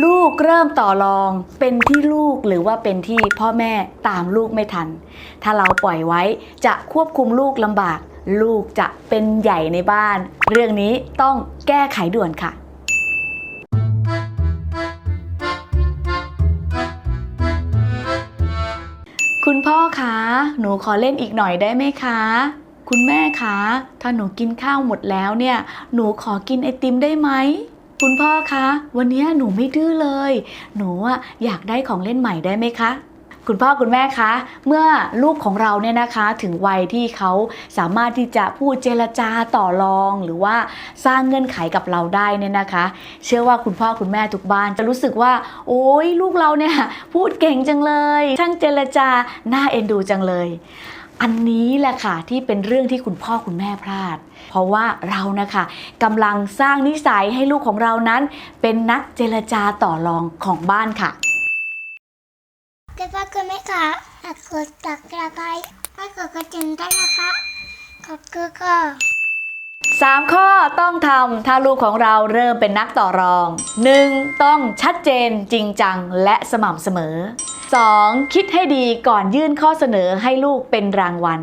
ลูกเริ่มต่อรองเป็นที่ลูกหรือว่าเป็นที่พ่อแม่ตามลูกไม่ทัน ถ้าเราปล่อยไว้จะควบคุมลูกลำบาก ลูกจะเป็นใหญ่ในบ้าน เรื่องนี้ต้องแก้ไขด่วนค่ะ คุณพ่อคะหนูขอเล่นอีกหน่อยได้ไหมคะคุณแม่คะ ถ้าหนูกินข้าวหมดแล้วเนี่ย หนูขอกินไอติมได้ไหม คุณพ่อคะ วันนี้หนูไม่ดื้อเลย หนูอะอยากได้ของเล่นใหม่ได้ไหมคะคุณพ่อคุณแม่คะ เมื่อลูกของเราเนี่ยนะคะถึงวัยที่เขาสามารถที่จะพูดเจรจาต่อรอง หรือว่าสร้างเงื่อนไขกับเราได้เนี่ยนะคะ เชื่อว่าคุณพ่อคุณแม่ทุกบ้านจะรู้สึกว่า โอ้ยลูกเราเนี่ยพูดเก่งจังเลยช่างเจรจาน่าเอ็นดูจังเลย อันนี้แหละค่ะที่เป็นเรื่องที่คุณพ่อคุณแม่พลาด เพราะว่าเรานะคะกำลังสร้างนิสัยให้ลูกของเรานั้น เป็นนักเจรจาต่อรองของบ้านค่ะคุณพ่อคุณแม่คะฝากกดตักกระไกให้กดกระดิ่งได้นะคะขอบคุณค่ะ 3 ข้อต้องทำถ้าลูกของเราเริ่มเป็นนักต่อรอง 1. ต้องชัดเจนจริงจังและสม่ำเสมอ 2. คิดให้ดีก่อนยื่นข้อเสนอให้ลูกเป็นรางวัล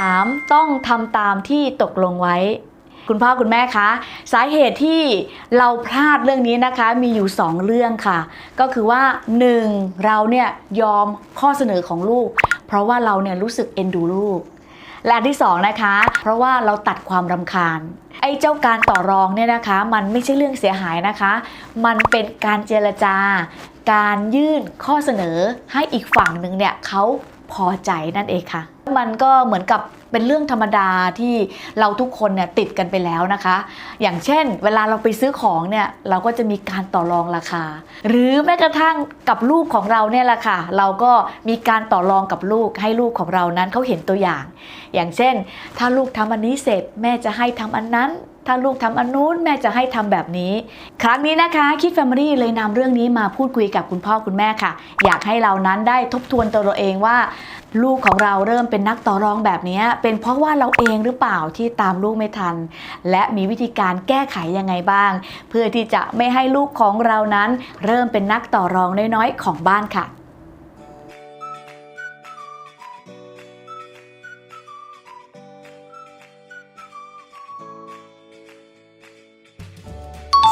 3. ต้องทำตามที่ตกลงไว้ คุณพ่อคุณแม่คะ สาเหตุที่เราพลาดเรื่องนี้นะคะ มีอยู่ 2 เรื่องค่ะ ก็คือว่า 1. เราเนี่ยยอมข้อเสนอของลูก เพราะว่าเราเนี่ยรู้สึกเอ็นดูลูก และที่สองนะคะ เพราะว่าเราตัดความรำคาญ ไอ้เจ้าการต่อรองเนี่ยนะคะ มันไม่ใช่เรื่องเสียหายนะคะ มันเป็นการเจรจาการยื่นข้อเสนอให้อีกฝั่งหนึ่งเนี่ยเขา พอใจนั่นเองค่ะ มันก็เหมือนกับเป็นเรื่องธรรมดาที่เราทุกคนเนี่ยติดกันไปแล้วนะคะ อย่างเช่น เวลาเราไปซื้อของเนี่ยเราก็จะมีการต่อรองราคา หรือแม้กระทั่งกับลูกของเราเนี่ยแหละค่ะ เราก็มีการต่อรองกับลูกให้ลูกของเรานั้นเขาเห็นตัวอย่าง อย่างเช่น ถ้าลูกทำอันนี้เสร็จแม่จะให้ทำอันนั้น ถ้าลูกทำอันนู้นแม่จะให้ทำแบบนี้ ครั้งนี้นะคะ คิดแฟมิลี่เลยนำเรื่องนี้มาพูดคุยกับคุณพ่อคุณแม่ค่ะ อยากให้เรานั้นได้ทบทวนตัวเราเองว่า ลูกของเราเริ่มเป็นนักต่อรองแบบนี้ เป็นเพราะว่าเราเองหรือเปล่าที่ตามลูกไม่ทัน และมีวิธีการแก้ไขยังไงบ้าง เพื่อที่จะไม่ให้ลูกของเรานั้น เริ่มเป็นนักต่อรองน้อยๆของบ้านค่ะ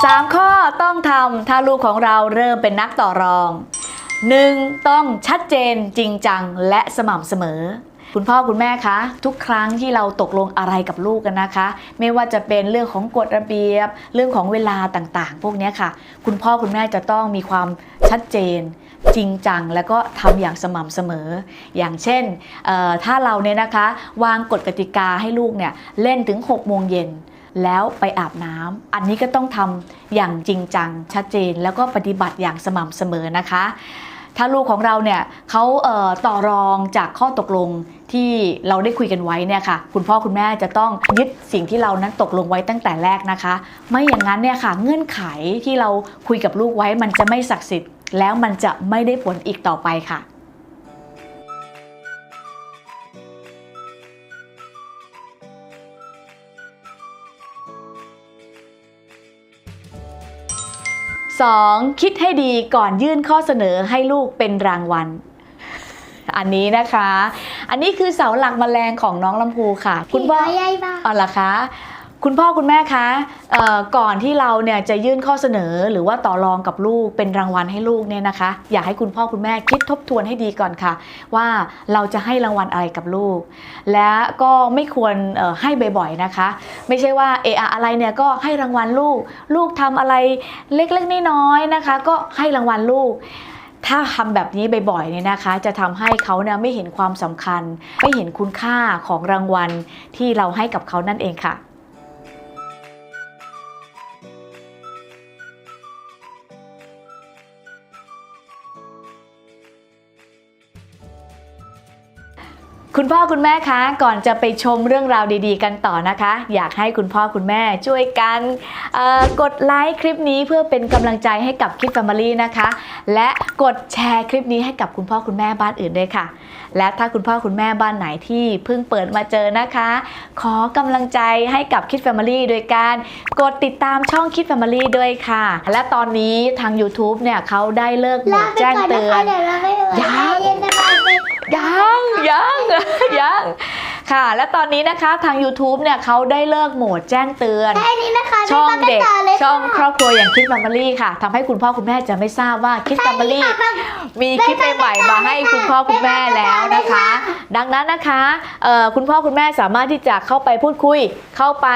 3 ข้อต้องทำถ้าลูกของเราเริ่มเป็นนักต่อรอง 1. ต้องชัดเจนจริงจังและสม่ำเสมอ คุณพ่อคุณแม่คะ ทุกครั้งที่เราตกลงอะไรกับลูกกันนะคะ ไม่ว่าจะเป็นเรื่องของกฎระเบียบ เรื่องของเวลาต่างๆ พวกนี้ค่ะ คุณพ่อคุณแม่จะต้องมีความชัดเจนจริงจังแล้วก็ทำอย่างสม่ำเสมอ อย่างเช่นถ้าเราเนี่ยนะคะ วางกฎกติกาให้ลูกเนี่ยเล่นถึง6โมงเย็น แล้วไปอาบน้ำอันนี้ก็ต้องทำอย่างจริงจังชัดเจน แล้วก็ปฏิบัติอย่างสม่ำเสมอนะคะ ถ้าลูกของเราเนี่ยเขาเต่อรองจากข้อตกลงที่เราได้คุยกันไว้เนี่ยค่ะ คุณพ่อคุณแม่จะต้องยึดสิ่งที่เรานั้นตกลงไว้ตั้งแต่แรกนะคะ ไม่อย่างนั้นเนี่ยค่ะ เงื่อนไขที่เราคุยกับลูกไว้มันจะไม่ศักดิ์สิทธิ์แล้วมันจะไม่ได้ผลอีกต่อไปค่ะ 2. คิดให้ดีก่อนยื่นข้อเสนอให้ลูกเป็นรางวัล อันนี้นะคะ อันนี้คือเสาหลักแมลงของน้องลำพูค่ะ คุณพ่อพี่น้อยใหญ่บ้างอ๋อเหรอคะ คุณพ่อคุณแม่คะก่อนที่เราเนี่ยจะยื่นข้อเสนอหรือว่าต่อรองกับลูกเป็นรางวัลให้ลูกเนี่ยนะคะ อยากให้คุณพ่อคุณแม่คิดทบทวนให้ดีก่อนค่ะ ว่าเราจะให้รางวัลอะไรกับลูก และก็ไม่ควรให้บ่อยๆนะคะ ไม่ใช่ว่าเอออะไรเนี่ยก็ให้รางวัลลูก ลูกทำอะไรเล็กๆน้อยๆนะคะ ก็ให้รางวัลลูกถ้าทำแบบนี้บ่อยๆเนี่ยนะคะ จะทำให้เขาเนี่ยไม่เห็นความสำคัญ ไม่เห็นคุณค่าของรางวัลที่เราให้กับเขานั่นเองค่ะ คคุณพ่อคุณแม่คะ ก่อนจะไปชมเรื่องราวดีๆ กันต่อนะคะ อยากให้คุณพ่อคุณแม่ช่วยกันเอ่อกดไลค์คลิปนี้เพื่อเป็นกำลังใจให้กับคิดแฟมิลี่นะคะ และกดแชร์คลิปนี้ให้กับคุณพ่อคุณแม่บ้านอื่นด้วยค่ะ และถ้าคุณพ่อคุณแม่บ้านไหนที่เพิ่งเปิดมาเจอนะคะ ขอกำลังใจให้กับคิดแฟมิลี่โดยการกดติดตามช่องคิดแฟมิลี่ด้วยค่ะ และตอนนี้ทาง YouTube เนี่ยเขาได้เลิกโหมลาดไปแจ้งก่อนเตืนะอคะนเดี๋ยวเราไปเปิดยัง เย็น สบายไปยังยังยังค่ะ และตอนนี้นะคะทาง YouTube เนี่ยเขาได้เลิกโหมดแจ้งเตือน แค่นี้นะคะช่องไม่เด็กมากันต่เลยช่องครค่ะอบครัวอย่างคิดแฟมิลี่ค่ะทำให้คุณพ่อคุณแม่จะไม่ทราบว่าคิดแฟมิลี่มีคลิปใหม่ๆมาให้คุณพ่อคุณแม่แล้วนะคะ ดังนั้นนะคะเอ่อคุณพ่อคุณแม่สามารถที่จะเข้าไปพูดคุย เข้าไป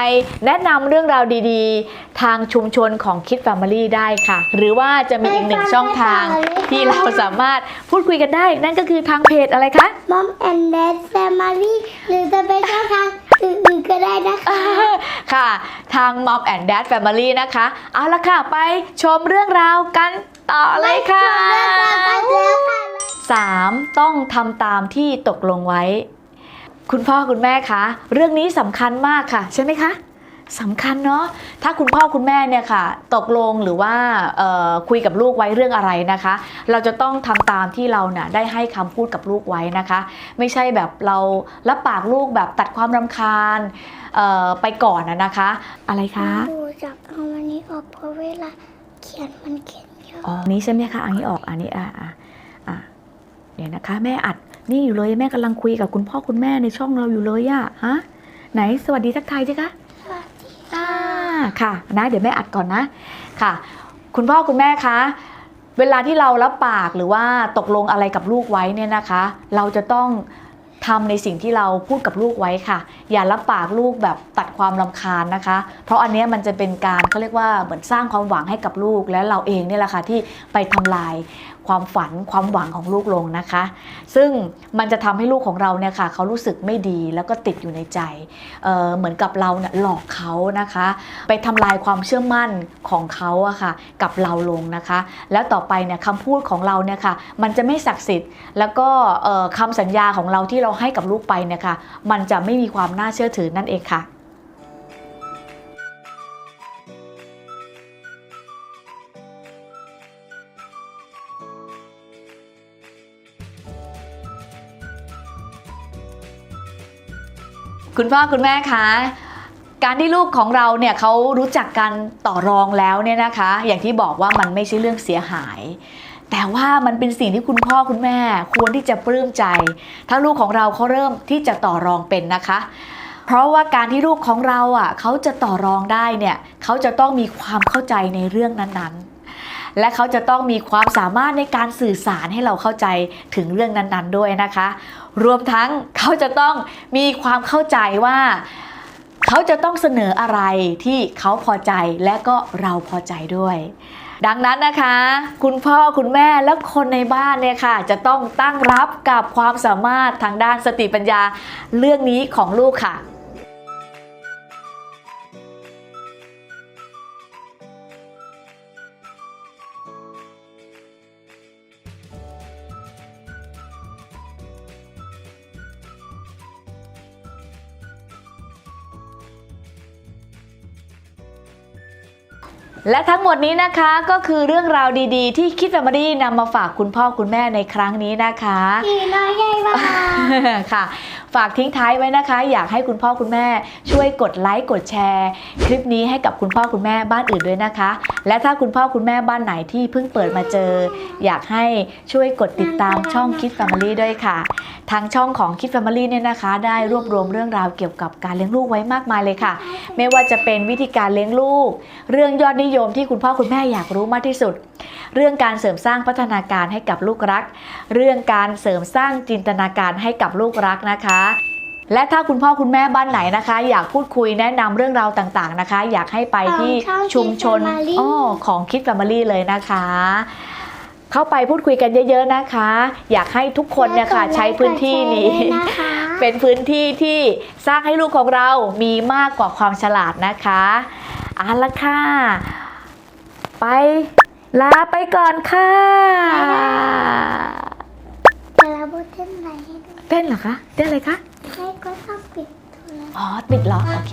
แนะนำเรื่องราวดีๆ ทางชุมชนของคิดแฟมิลี่ได้ค่ะ หรือว่าจะมีอีกหนึ่งช่องทางที่เราสามารถพูดคุยกันได้ นั่นก็คือทางเพจอะไรคะมอมแอนด์แดดแฟมิลี่หรือจะเป็นช่องทางอื่นๆก็ได้นะคะ ค่ะ ทาง Mom and Dad Family นะคะ เอาละค่ะ ไปชมเรื่องราวกันต่อเลยค่ะ 3. ต้องทำตามที่ตกลงไว้ คุณพ่อคุณแม่คะ เรื่องนี้สำคัญมากค่ะ ใช่ไหมคะ สำคัญเนาะถ้าคุณพ่อคุณแม่เนี่ยค่ะ ตกลงหรือว่าเอ่อคุยกับลูกไว้เรื่องอะไรนะคะ เราจะต้องทำตามที่เราเนี่ยได้ให้คำพูดกับลูกไว้นะคะ ไม่ใช่แบบเรารับปากลูกแบบตัดความรำคาญเอ่อไปก่อนนะนะคะ อะไรคะดูจับเอาวันนี้ออกเพราะเวลาเขียนมันเขียนเยอะอ๋อนี้ใช่ไหมคะอันนี้ออกอันนี้อะอะอะเดี๋ยวนะคะ แม่อัดนี่อยู่เลยแม่กำลังคุยกับคุณพ่อคุณแม่ในช่องเราอยู่เลยอะฮะไหนสวัสดีทักทายสิคะสวัสดีอ่า ค่ะนะเดี๋ยวแม่อัดก่อนนะค่ะ คุณพ่อคุณแม่คะเวลาที่เรารับปากหรือว่าตกลงอะไรกับลูกไว้เนี่ยนะคะ เราจะต้องทำในสิ่งที่เราพูดกับลูกไว้ค่ะ อย่ารับปากลูกแบบตัดความรำคาญนะคะ เพราะอันนี้มันจะเป็นการเขาเรียกว่าเหมือนสร้างความหวังให้กับลูก และเราเองเนี่ยแหละค่ะที่ไปทำลายความฝันความหวังของลูกลงนะคะ ซึ่งมันจะทำให้ลูกของเราเนี่ยค่ะเขารู้สึกไม่ดีแล้วก็ติดอยู่ในใจเเหมือนกับเราเนี่ยหลอกเขานะคะ ไปทำลายความเชื่อมั่นของเขาอะค่ะกับเราลงนะคะ แล้วต่อไปเนี่ยคำพูดของเราเนี่ยค่ะมันจะไม่ศักดิ์สิทธิ์ แล้วก็เอ่อคำสัญญาของเราที่เราให้กับลูกไปเนี่ยค่ะมันจะไม่มีความน่าน่าเชื่อถือนั่นเองค่ะคุณพ่อคุณแม่คะการที่ลูกของเราเนี่ยเขารู้จักกันต่อรองแล้วเนี่ยนะคะ อย่างที่บอกว่ามันไม่ใช่เรื่องเสียหาย แต่ว่ามันเป็นสิ่งที่คุณพ่อคุณแม่ควรที่จะปลื้มใจ ถ้าลูกของเราเขาเริ่มที่จะต่อรองเป็นนะคะ เพราะว่าการที่ลูกของเราอะเขาจะต่อรองได้เนี่ยเขาจะต้องมีความเข้าใจในเรื่องนั้นๆและเขาจะต้องมีความสามารถในการสื่อสารให้เราเข้าใจถึงเรื่องนั้นๆด้วยนะคะ รวมทั้งเขาจะต้องมีความเข้าใจว่า เขาจะต้องเสนออะไรที่เขาพอใจและก็เราพอใจด้วย ดังนั้นนะคะ คุณพ่อคุณแม่และคนในบ้านเนี่ยค่ะ จะต้องตั้งรับกับความสามารถทางด้านสติปัญญาเรื่องนี้ของลูกค่ะ และทั้งหมดนี้นะคะก็คือเรื่องราวดีๆ ที่คิดแฟมิลี่นำมาฝากคุณพ่อคุณแม่ในครั้งนี้นะคะพี่น้อยใหญ่มากค่ะ ฝากทิ้งท้ายไว้นะคะ อยากให้คุณพ่อคุณแม่ช่วยกดไลค์กดแชร์ คลิปนี้ให้กับคุณพ่อคุณแม่บ้านอื่นด้วยนะคะ และถ้าคุณพ่อคุณแม่บ้านไหนที่เพิ่งเปิดมาเจอ อยากให้ช่วยกดติดตามช่องคิดแฟมิลี่ด้วยค่ะ ทางช่องของคิดแฟมิลี่เนี่ยนะคะ ได้รวบรวมเรื่องราวเกี่ยวกับการเลี้ยงลูกไว้มากมายเลยค่ะ ไม่ว่าจะเป็นวิธีการเลี้ยงลูก เรื่องยอดนิยมที่คุณพ่อคุณแม่อยากรู้มากที่สุด เรื่องการเสริมสร้างพัฒนาการให้กับลูกรัก เรื่องการเสริมสร้างจินตนาการให้กับลูกรักนะคะและถ้าคุณพ่อคุณแม่บ้านไหนนะคะ อยากพูดคุยแนะนำเรื่องราวต่างๆนะคะ อยากให้ไปที่ชุมชนอ้อของคิดแฟมิลี่เลยนะคะ เข้าไปพูดคุยกันเยอะๆนะคะ อยากให้ทุกคนเนี่ยค่ะใช้พื้นที่นี้นะคะเป็นพื้นที่ที่สร้างให้ลูกของเรามีมากกว่าความฉลาดนะคะเอาละค่ะ ไป ลาไปก่อนค่ะแต่เราบูเต้นอะไรให้ดูเเต้นเหรอคะ เต้นอะไรคะ ให้ก็ต้องปิดตัวอ๋อ ปิดเหรอ โอเค